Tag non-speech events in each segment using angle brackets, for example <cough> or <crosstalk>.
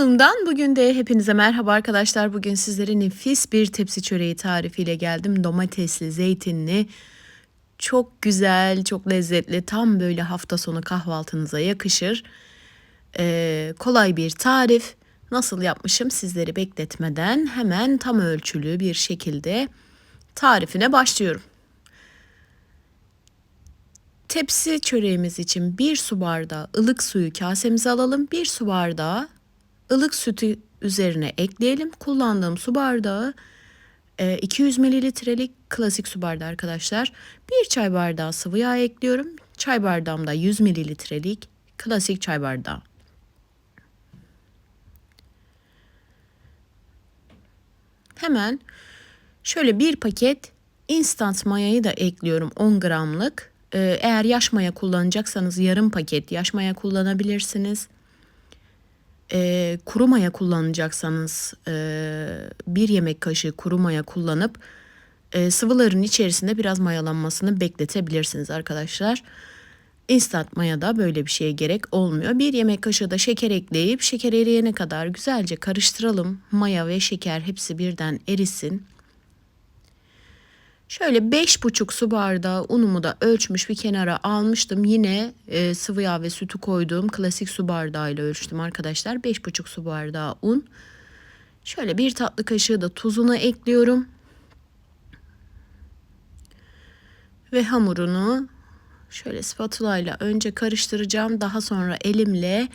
Kanalımdan bugün de hepinize merhaba arkadaşlar. Bugün sizlere nefis bir tepsi çöreği tarifiyle geldim. Domatesli, zeytinli, çok güzel, çok lezzetli, tam böyle hafta sonu kahvaltınıza yakışır. Ee, kolay bir tarif. Nasıl yapmışım sizleri bekletmeden hemen tam ölçülü bir şekilde tarifine başlıyorum. Tepsi çöreğimiz için bir su bardağı ılık suyu kasemize alalım. Bir su bardağı ılık sütü üzerine ekleyelim. Kullandığım su bardağı 200 e, mililitrelik klasik su bardağı arkadaşlar. Bir çay bardağı sıvı yağ ekliyorum. Çay bardağımda 100 mililitrelik klasik çay bardağı. Hemen şöyle bir paket instant mayayı da ekliyorum 10 gramlık. E, eğer yaş maya kullanacaksanız yarım paket yaş maya kullanabilirsiniz e, kuru maya kullanacaksanız e, bir yemek kaşığı kuru maya kullanıp e, sıvıların içerisinde biraz mayalanmasını bekletebilirsiniz arkadaşlar. Instant mayada böyle bir şeye gerek olmuyor. Bir yemek kaşığı da şeker ekleyip şeker eriyene kadar güzelce karıştıralım. Maya ve şeker hepsi birden erisin. Şöyle beş buçuk su bardağı unumu da ölçmüş bir kenara almıştım. Yine e, sıvı yağ ve sütü koyduğum klasik su bardağıyla ölçtüm arkadaşlar. Beş buçuk su bardağı un. Şöyle bir tatlı kaşığı da tuzunu ekliyorum. Ve hamurunu şöyle spatula ile önce karıştıracağım. Daha sonra elimle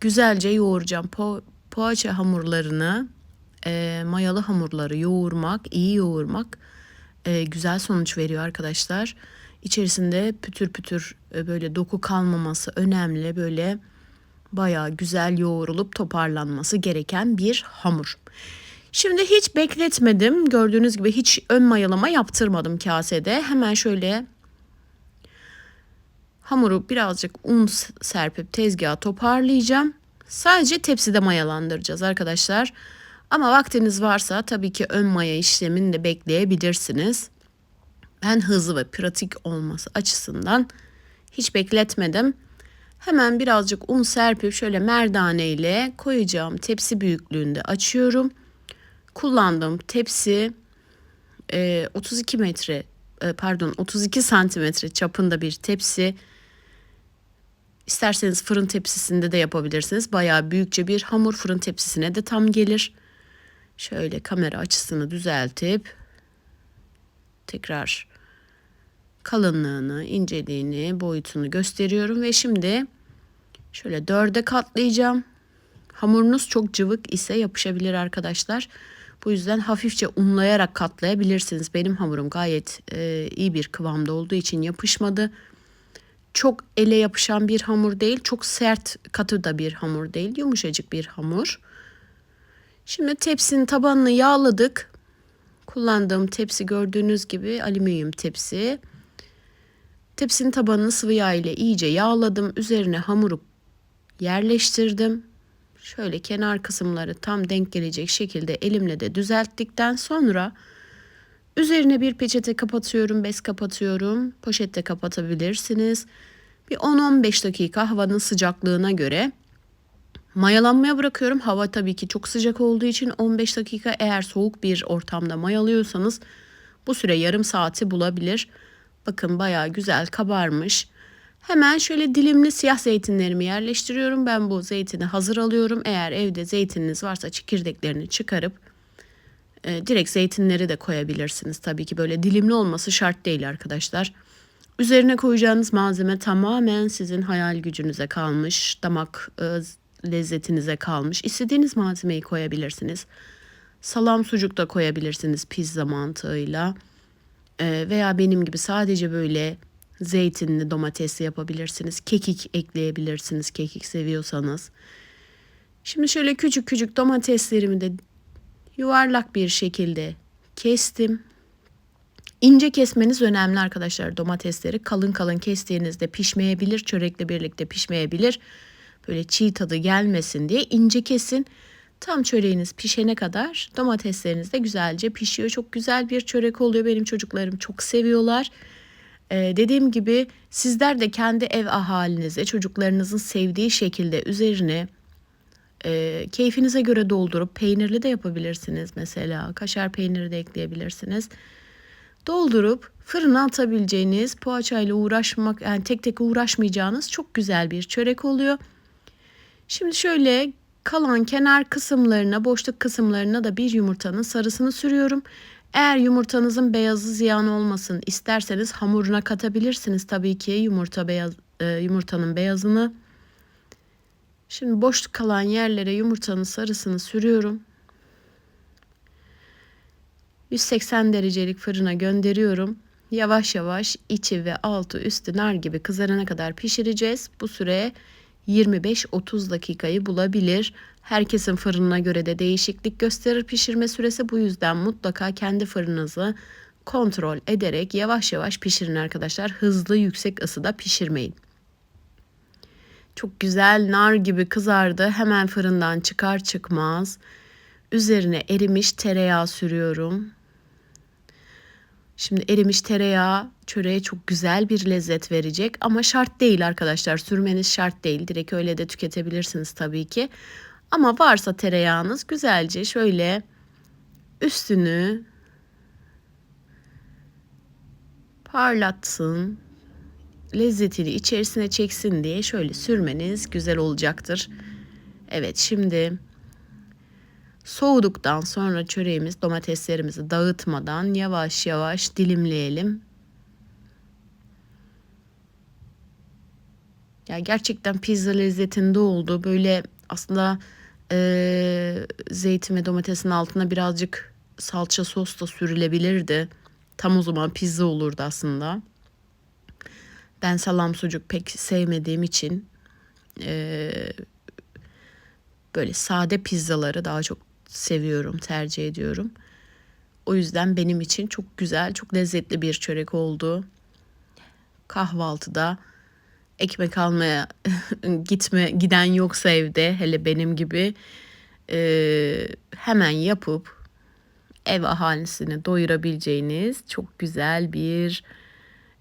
güzelce yoğuracağım. Po poğaça hamurlarını, e, mayalı hamurları yoğurmak, iyi yoğurmak e, güzel sonuç veriyor arkadaşlar. İçerisinde pütür pütür e, böyle doku kalmaması önemli. Böyle bayağı güzel yoğrulup toparlanması gereken bir hamur. Şimdi hiç bekletmedim. Gördüğünüz gibi hiç ön mayalama yaptırmadım kasede. Hemen şöyle hamuru birazcık un serpip tezgaha toparlayacağım. Sadece tepside mayalandıracağız arkadaşlar. Ama vaktiniz varsa tabii ki ön maya işlemini de bekleyebilirsiniz. Ben hızlı ve pratik olması açısından hiç bekletmedim. Hemen birazcık un serpip şöyle merdane ile koyacağım tepsi büyüklüğünde açıyorum. Kullandığım tepsi 32 metre pardon 32 santimetre çapında bir tepsi. İsterseniz fırın tepsisinde de yapabilirsiniz. Bayağı büyükçe bir hamur fırın tepsisine de tam gelir. Şöyle kamera açısını düzeltip tekrar kalınlığını, inceliğini, boyutunu gösteriyorum ve şimdi şöyle dörde katlayacağım. Hamurunuz çok cıvık ise yapışabilir arkadaşlar. Bu yüzden hafifçe unlayarak katlayabilirsiniz. Benim hamurum gayet e, iyi bir kıvamda olduğu için yapışmadı. Çok ele yapışan bir hamur değil, çok sert katı da bir hamur değil, yumuşacık bir hamur. Şimdi tepsinin tabanını yağladık. Kullandığım tepsi gördüğünüz gibi alüminyum tepsi. Tepsinin tabanını sıvı yağ ile iyice yağladım. Üzerine hamuru yerleştirdim. Şöyle kenar kısımları tam denk gelecek şekilde elimle de düzelttikten sonra üzerine bir peçete kapatıyorum, bez kapatıyorum. Poşette kapatabilirsiniz. Bir 10-15 dakika havanın sıcaklığına göre Mayalanmaya bırakıyorum. Hava tabii ki çok sıcak olduğu için 15 dakika eğer soğuk bir ortamda mayalıyorsanız bu süre yarım saati bulabilir. Bakın bayağı güzel kabarmış. Hemen şöyle dilimli siyah zeytinlerimi yerleştiriyorum. Ben bu zeytini hazır alıyorum. Eğer evde zeytininiz varsa çekirdeklerini çıkarıp e, direkt zeytinleri de koyabilirsiniz. Tabii ki böyle dilimli olması şart değil arkadaşlar. Üzerine koyacağınız malzeme tamamen sizin hayal gücünüze kalmış. Damak e, lezzetinize kalmış. İstediğiniz malzemeyi koyabilirsiniz. Salam sucuk da koyabilirsiniz pizza mantığıyla. Ee, veya benim gibi sadece böyle zeytinli domatesli yapabilirsiniz. Kekik ekleyebilirsiniz kekik seviyorsanız. Şimdi şöyle küçük küçük domateslerimi de yuvarlak bir şekilde kestim. İnce kesmeniz önemli arkadaşlar domatesleri. Kalın kalın kestiğinizde pişmeyebilir, çörekle birlikte pişmeyebilir böyle çiğ tadı gelmesin diye ince kesin. Tam çöreğiniz pişene kadar domatesleriniz de güzelce pişiyor. Çok güzel bir çörek oluyor. Benim çocuklarım çok seviyorlar. Ee, dediğim gibi sizler de kendi ev ahalinize çocuklarınızın sevdiği şekilde üzerine e, keyfinize göre doldurup peynirli de yapabilirsiniz mesela. Kaşar peyniri de ekleyebilirsiniz. Doldurup fırına atabileceğiniz poğaçayla uğraşmak yani tek tek uğraşmayacağınız çok güzel bir çörek oluyor. Şimdi şöyle kalan kenar kısımlarına, boşluk kısımlarına da bir yumurtanın sarısını sürüyorum. Eğer yumurtanızın beyazı ziyan olmasın isterseniz hamuruna katabilirsiniz tabii ki yumurta beyaz e, yumurtanın beyazını. Şimdi boşluk kalan yerlere yumurtanın sarısını sürüyorum. 180 derecelik fırına gönderiyorum. Yavaş yavaş içi ve altı üstü nar gibi kızarana kadar pişireceğiz. Bu süre 25-30 dakikayı bulabilir. Herkesin fırınına göre de değişiklik gösterir pişirme süresi. Bu yüzden mutlaka kendi fırınınızı kontrol ederek yavaş yavaş pişirin arkadaşlar. Hızlı yüksek ısıda pişirmeyin. Çok güzel nar gibi kızardı. Hemen fırından çıkar çıkmaz üzerine erimiş tereyağı sürüyorum. Şimdi erimiş tereyağı çöreğe çok güzel bir lezzet verecek ama şart değil arkadaşlar. Sürmeniz şart değil. Direkt öyle de tüketebilirsiniz tabii ki. Ama varsa tereyağınız güzelce şöyle üstünü parlatsın. Lezzetini içerisine çeksin diye şöyle sürmeniz güzel olacaktır. Evet şimdi Soğuduktan sonra çöreğimiz domateslerimizi dağıtmadan yavaş yavaş dilimleyelim. Ya gerçekten pizza lezzetinde oldu. Böyle aslında e, zeytin ve domatesin altına birazcık salça sos da sürülebilirdi. Tam o zaman pizza olurdu aslında. Ben salam sucuk pek sevmediğim için e, böyle sade pizzaları daha çok seviyorum, tercih ediyorum. O yüzden benim için çok güzel, çok lezzetli bir çörek oldu. Kahvaltıda ekmek almaya <laughs> gitme giden yoksa evde hele benim gibi e, hemen yapıp ev ahalisini doyurabileceğiniz çok güzel bir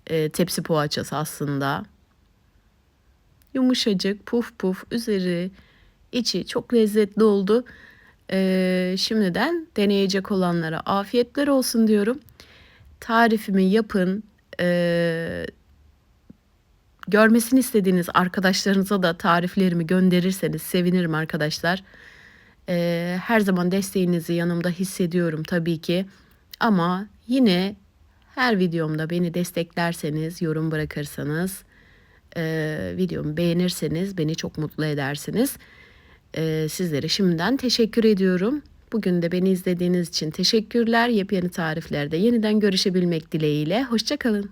e, tepsi poğaçası aslında. Yumuşacık, puf puf, üzeri, içi çok lezzetli oldu. Ee, şimdiden deneyecek olanlara afiyetler olsun diyorum. Tarifimi yapın. Ee, görmesini istediğiniz arkadaşlarınıza da tariflerimi gönderirseniz sevinirim arkadaşlar. Ee, her zaman desteğinizi yanımda hissediyorum tabii ki. Ama yine her videomda beni desteklerseniz, yorum bırakırsanız, e, videomu beğenirseniz beni çok mutlu edersiniz. Ee, sizlere şimdiden teşekkür ediyorum. Bugün de beni izlediğiniz için teşekkürler. Yepyeni tariflerde yeniden görüşebilmek dileğiyle. Hoşçakalın.